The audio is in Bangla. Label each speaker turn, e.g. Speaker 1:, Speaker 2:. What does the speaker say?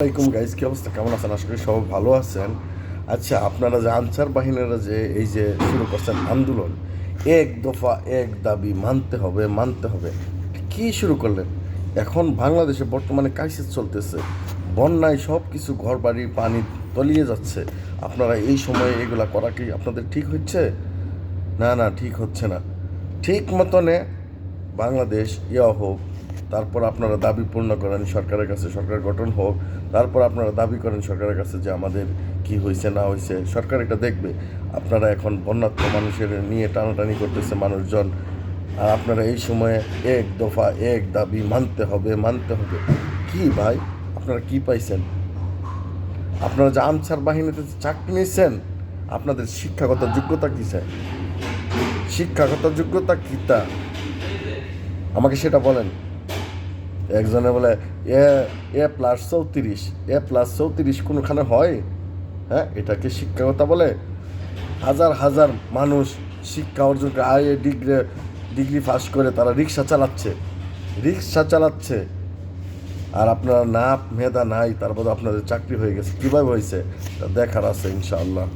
Speaker 1: আসসালামাইকুম গাইজ কি অবস্থা? কেমন আছেন? আশা করি সবাই ভালো আছেন। আচ্ছা আপনারা যে আনসার বাহিনীরা যে এই যে শুরু করছেন আন্দোলন, এক দফা এক দাবি মানতে হবে মানতে হবে। কি শুরু করলেন? এখন বাংলাদেশে বর্তমানে ক্রাইসিস চলতেছে। বন্যায় সব কিছু ঘর বাড়ি পানি তলিয়ে যাচ্ছে। আপনারা এই সময়ে এগুলা করা কি আপনাদের ঠিক হচ্ছে? না না, ঠিক হচ্ছে না। ঠিক মতনে বাংলাদেশ ইয়া হোক তারপর আপনারা দাবি পূর্ণ করেন সরকারের কাছে, সরকার গঠন হোক, তারপর আপনারা দাবি করেন সরকারের কাছে যে আমাদের কি হয়েছে না হয়েছে সরকার এটা দেখবে। আপনারা এখন বন্যাত্ম মানুষের নিয়ে টানাটানি করতেছে মানুষজন। আর আপনারা এই সময়ে এক দফা এক দাবি মানতে হবে মানতে হবে। কি ভাই? আপনারা কি পাইছেন? আপনারা যে আনসার বাহিনীতে চাকরি নিয়েছেন আপনাদের শিক্ষাগত যোগ্যতা কী স্যার শিক্ষাগত যোগ্যতা কী তা আমাকে সেটা বলেন। একজনে বলে, এ এ প্লাস চৌত্রিশ, এ প্লাস চৌত্রিশ কোনোখানে হয়? হ্যাঁ এটাকে শিক্ষাগতা বলে। হাজার হাজার মানুষ শিক্ষা অর্জন করে আইএ ডিগ্রি ডিগ্রি পাস করে তারা রিক্সা চালাচ্ছে। রিক্সা চালাচ্ছে। আর আপনারা না, মেধা নাই, তারপর আপনাদের চাকরি হয়ে গেছে। কীভাবে হয়েছে? তা দেখার আছে ইনশাআল্লাহ।